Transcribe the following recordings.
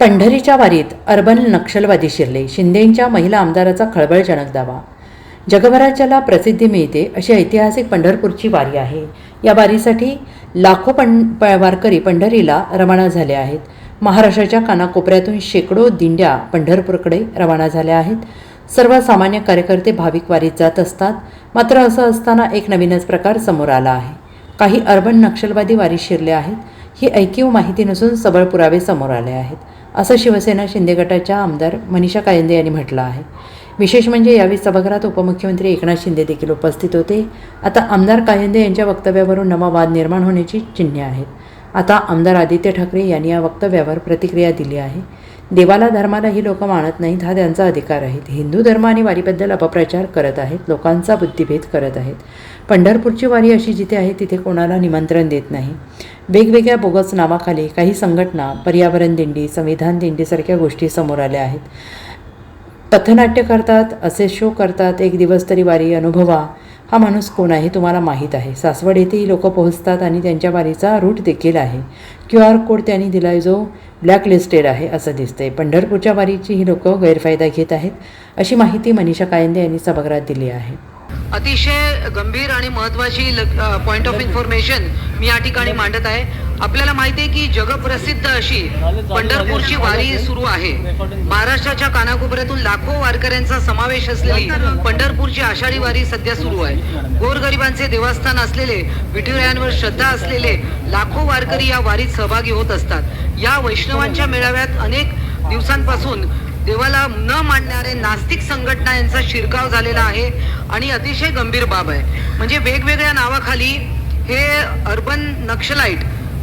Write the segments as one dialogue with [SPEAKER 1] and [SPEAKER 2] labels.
[SPEAKER 1] पंढरीच्या वारीत अर्बन नक्षलवादी शिरले. शिंदेंच्या महिला आमदाराचा खळबळजनक दावा. जगभरात ज्याला प्रसिद्धी मिळते अशी ऐतिहासिक पंढरपूरची वारी आहे. या वारीसाठी लाखो पं प वारकरी पंढरीला रवाना झाले आहेत. महाराष्ट्राच्या कानाकोपऱ्यातून शेकडो दिंड्या पंढरपूरकडे रवाना झाल्या आहेत. सर्वसामान्य कार्यकर्ते भाविक वारीत जात असतात. मात्र असं असताना एक नवीनच प्रकार समोर आला आहे. काही अर्बन नक्षलवादी वारी शिरले आहेत. ही ऐकीव माहिती नसून सबळ पुरावे समोर आले आहेत. असं शिवसेना शिंदे गटाच्या आमदार मनीषा कायंदे यांनी म्हटलं आहे. विशेष म्हणजे यावेळी सभागृहात उपमुख्यमंत्री एकनाथ शिंदे देखील उपस्थित होते. आता आमदार कायंदे यांच्या वक्तव्यावरून नवा वाद निर्माण होण्याची चिन्हे आहेत. आता आमदार आदित्य ठाकरे यांनी या वक्तव्यावर प्रतिक्रिया दिली आहे. देवाला धर्माला ही लोक मानत नाहीत हा त्यांचा अधिकार आहे. हिंदू धर्म आणि वारीबद्दल अपप्रचार करत आहेत लोकांचा बुद्धिभेद करत आहेत. पंढरपूरची वारी अशी जिथे आहे तिथे कोणाला निमंत्रण देत नाही. वेगवेगळ्या बोगस नावाखाली काही संघटना पर्यावरण दिंडी संविधान दिंडीसारख्या गोष्टी समोर आल्या आहेत. पथनाट्य करतात असे शो करतात एक दिवस तरी वारी अनुभवा. हा माणूस कोण आहे तुम्हाला माहीत आहे. सासवड येथेही लोक पोहोचतात आणि त्यांच्या वारीचा रूट देखील आहे. क्यू आर कोड त्यांनी दिला आहे जो ब्लॅकलिस्टेड आहे असं दिसतंय. पंढरपूरच्या वारीची ही लोक गैरफायदा घेत आहेत अशी माहिती मनीषा कायंदे यांनी सभागृहात दिली आहे.
[SPEAKER 2] अतिशय गंभीर आणि महत्वाची पॉइंट ऑफ इन्फॉर्मेशन मी या ठिकाणी मांडत आहे. आपल्याला माहिती आहे की जगप्रसिद्ध अशी पंढरपूरची वारी सुरू आहे. महाराष्ट्राच्या कानाकोपऱ्यातून लाखो वारकऱ्यांचा समावेश असलेली पंढरपूरची आषाढी वारी सध्या सुरू आहे. गोरगरिबांचे देवस्थान असलेले विठुरायांवर श्रद्धा असलेले लाखो वारकरी या वारीत सहभागी होत असतात. या वैष्णवांच्या मेळाव्यात अनेक दिवसांपासून देवाला न मानणारे नास्तिक संघटना यांचा शिरकाव झालेला आहे आणि अतिशय गंभीर बाब आहे. म्हणजे वेगवेगळ्या नावाखाली हे अर्बन नक्षलाईट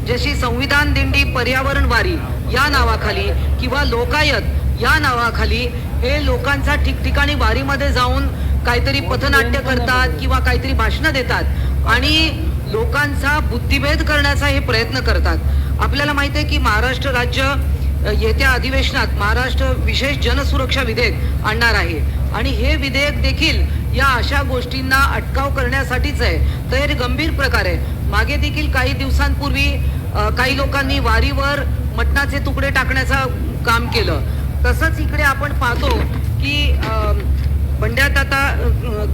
[SPEAKER 2] जशी संविधान दिंडी पर्यावरण वारी या नावाखाली किंवा लोकायत या नावाखाली हे लोकांचा ठिकठिकाणी वारीमध्ये जाऊन काहीतरी पथनाट्य करतात किंवा काहीतरी भाषणं देतात आणि लोकांचा बुद्धिभेद करण्याचा हे प्रयत्न करतात. आपल्याला माहिती आहे की महाराष्ट्र राज्य येत्या अधिवेशनात महाराष्ट्र विशेष जनसुरक्षा विधेयक आणणार आहे. आणि हे विधेयक देखील या अशा गोष्टींना अटकाव करण्यासाठीच आहे. तर हे गंभीर प्रकार आहे. मागे देखील काही दिवसांपूर्वी काही लोकांनी वारीवर मटणाचे तुकडे टाकण्याचं काम केलं. तसंच इकडे आपण पाहतो की अ, बंड्याताता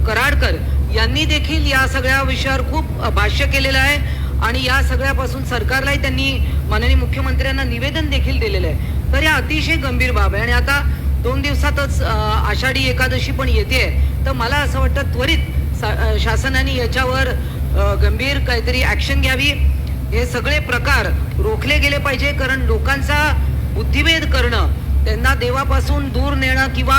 [SPEAKER 2] कराडकर यांनी देखील या सगळ्या विषयावर खूप भाष्य केलेलं आहे आणि या सगळ्यापासून सरकारलाही त्यांनी माननीय मुख्यमंत्र्यांना निवेदन देखील दिलेलं आहे. तर या अतिशय गंभीर बाब आहे आणि आता दोन दिवसातच आषाढी एकादशी पण येते. तर मला असं वाटतं त्वरित सा- शासनाने याच्यावर गंभीर काहीतरी ॲक्शन घ्यावी. हे सगळे प्रकार रोखले गेले पाहिजे कारण लोकांचा बुद्धिभेद करणं त्यांना देवापासून दूर नेणं किंवा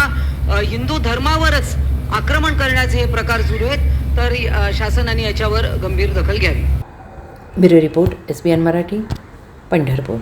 [SPEAKER 2] हिंदू धर्मावरच आक्रमण करण्याचे हे प्रकार सुरू आहेत. तर शासनाने याच्यावर गंभीर दखल घ्यावी.
[SPEAKER 1] Bureau report S B N Marathi Pandharpur.